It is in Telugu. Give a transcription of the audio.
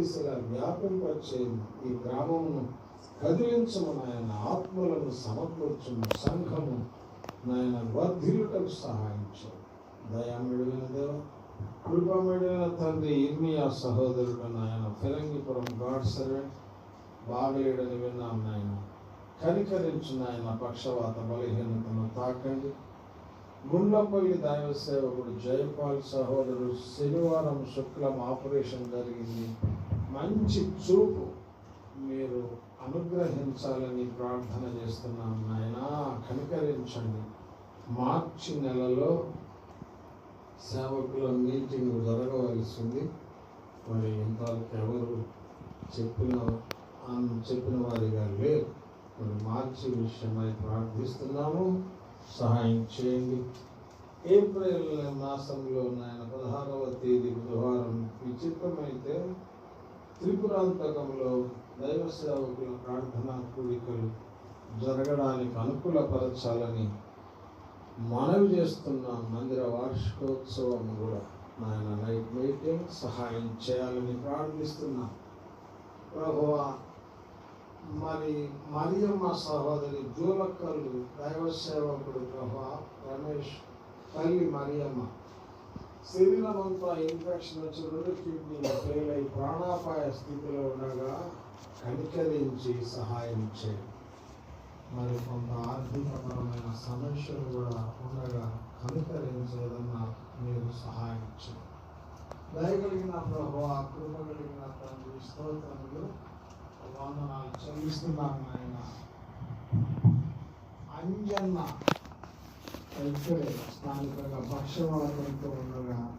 దిశగా వ్యాపింపచేయండి ఈ గ్రామమును కదిలించము నాయన. ఆత్మలను సమకూర్చుము. సంఘము నాయన వర్ధిల్లుటకు సహాయించాడు దయామిడిన దేవ కృపమిడిన తండ్రి ఇర్మియా సహోదరుడు నాయన ఫిరంగిపురం గాడ్ సర్వెంట్ బాగలేడని విన్నాం నాయన. కనికరించిన ఆయన పక్షవాత బలహీనతను తాకండి. గుండ్లపల్లి దైవ సేవకుడు జయపాల్ సహోదరుడు శనివారం శుక్లం ఆపరేషన్ జరిగింది. మంచి చూపు. మీరు అనుగ్రహించాలని ప్రార్థన చేస్తున్నాం నాయన. కనికరించండి. మార్చి నెలలో సేవకుల మీటింగ్ జరగవలసింది. మరి ఇంతవరకు ఎవరు చెప్పిన చెప్పిన వారిగా లేరు. మరి మార్చి విషయమై ప్రార్థిస్తున్నాము. సహాయం చేయండి. ఏప్రిల్ మాసంలో నాయన పదహారవ తేదీ బుధవారం విచిత్రమైతే త్రిపురాంతకంలో దైవ సేవకుల ప్రార్థనా కోరికలు జరగడానికి అనుకూలపరచాలని మనవి చేస్తున్న మందిర వార్షికోత్సవం కూడా నాయన నైట్ మీటింగ్ సహాయం చేయాలని ప్రార్థిస్తున్నా. ప్రభువా మరి మరియమ్మ సహోదరి జూలక్కలు దైవ సేవకుడు ప్రభా రమేష్ తల్లి మరియమ్మ శరీరం అంతా ఇన్ఫెక్షన్ వచ్చి రెండు కిడ్నీలు ఫెయిల్ అయి ప్రాణాపాయ స్థితిలో ఉండగా కనికరించి సహాయం చేయండి మరి కొంత ఆర్థికపరమైన సమస్యలు కూడా ఉండగా కనికరించేదన్నా మీరు సహాయం చేయండి దయగలిగిన ప్రభు కృప కలిగిన తండ్రి స్తోత్రములు. వందనాలు చెల్లిస్తున్నాను ఆయన అంజన్న ఇక్కడే స్థానికంగా పక్షవాతంతో ఉండగా